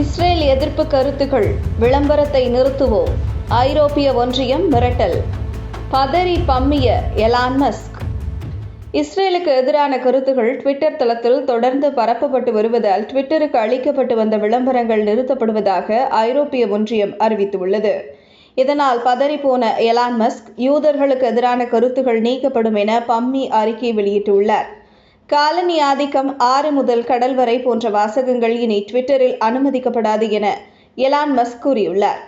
Israel எதிர்ப்பு கருத்துக்கள் விளம்பரத்தை நிறுத்துவோம். ஐரோப்பிய ஒன்றியம் மிரட்டல். பதறி பம்மிய எலான் மஸ்க். இஸ்ரேலுக்கு எதிரான கருத்துகள் ட்விட்டர் தளத்தில் தொடர்ந்து பரப்பப்பட்டு வருவதால் ட்விட்டருக்கு அளிக்கப்பட்டு வந்த விளம்பரங்கள் நிறுத்தப்படுவதாக ஐரோப்பிய ஒன்றியம் அறிவித்துள்ளது. இதனால் பதறிப்போன எலான் மஸ்க் யூதர்களுக்கு எதிரான கருத்துகள் நீக்கப்படும் என பம்மி அறிக்கை வெளியிட்டுள்ளார். காலனி ஆதிக்கம் ஆறு முதல் கடல் வரை போன்ற வாசகங்கள் இனி ட்விட்டரில் அனுமதிக்கப்படாது என எலான் மஸ்க் கூறியுள்ளார்.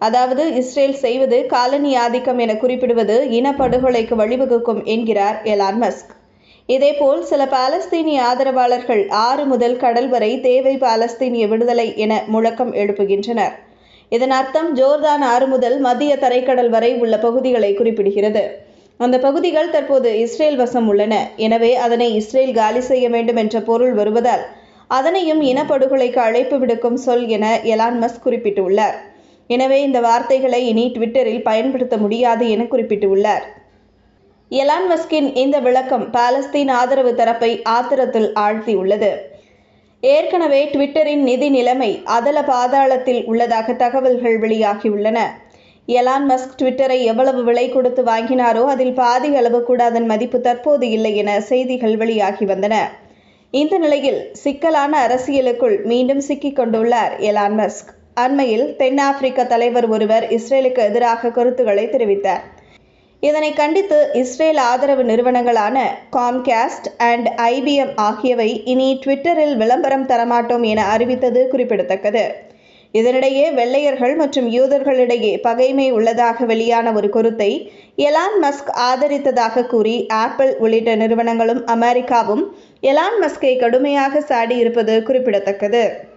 அதாவது இஸ்ரேல் செய்வது காலனி ஆதிக்கம் என குறிப்பிடுவது இனப்படுகொலைக்கு வழிவகுக்கும் என்கிறார் எலான் மஸ்க். இதேபோல் சில பாலஸ்தீனிய ஆதரவாளர்கள் ஆறு முதல் கடல் வரை தேவை பாலஸ்தீனிய விடுதலை என முழக்கம் எழுப்புகின்றனர். இதன் அர்த்தம் ஜோர்தான் ஆறு முதல் மத்திய தரைக்கடல் வரை உள்ள பகுதிகளை குறிப்பிடுகிறது. அந்த பகுதிகள் தற்போது இஸ்ரேல் வசம் உள்ளன. எனவே அதனை இஸ்ரேல் காலி செய்ய வேண்டும் என்ற பொருள் வருவதால் அதனையும் இனப்படுகொலைக்கு அழைப்பு விடுக்கும் சொல் என எலான் மஸ்க் குறிப்பிட்டுள்ளார். எனவே இந்த வார்த்தைகளை இனி ட்விட்டரில் பயன்படுத்த முடியாது என குறிப்பிட்டுள்ளார். எலான் மஸ்கின் இந்த விளக்கம் பாலஸ்தீன் ஆதரவு தரப்பை ஆத்திரத்தில் ஆழ்த்தியுள்ளது. ஏற்கனவே ட்விட்டரின் நிதி நிலைமை அதல பாதாளத்தில் உள்ளதாக தகவல்கள் வெளியாகியுள்ளன. எலான் மஸ்க் ட்விட்டரை எவ்வளவு விலை கொடுத்து வாங்கினாரோ அதில் பாதி அளவு கூட அதன் மதிப்பு தற்போது இல்லை என செய்திகள் வெளியாகி வந்தன. இந்த நிலையில் சிக்கலான அரசியலுக்குள் மீண்டும் சிக்கிக் கொண்டுள்ளார் எலான் மஸ்க். அண்மையில் தென்னாப்பிரிக்க தலைவர் ஒருவர் இஸ்ரேலுக்கு எதிராக கருத்துக்களை தெரிவித்தார். இதனை கண்டித்து இஸ்ரேல் ஆதரவு நிறுவனங்களான காம்காஸ்ட் அண்ட் ஐபிஎம் ஆகியவை இனி ட்விட்டரில் விளம்பரம் தரமாட்டோம் என அறிவித்தது குறிப்பிடத்தக்கது. இதனிடையே வெள்ளையர்கள் மற்றும் யூதர்களிடையே பகைமை உள்ளதாக வெளியான ஒரு கருத்தை எலான் மஸ்க் ஆதரித்ததாக கூறி ஆப்பிள் உள்ளிட்ட நிறுவனங்களும் அமெரிக்காவும் எலான் மஸ்கை கடுமையாக சாடியிருப்பது குறிப்பிடத்தக்கது.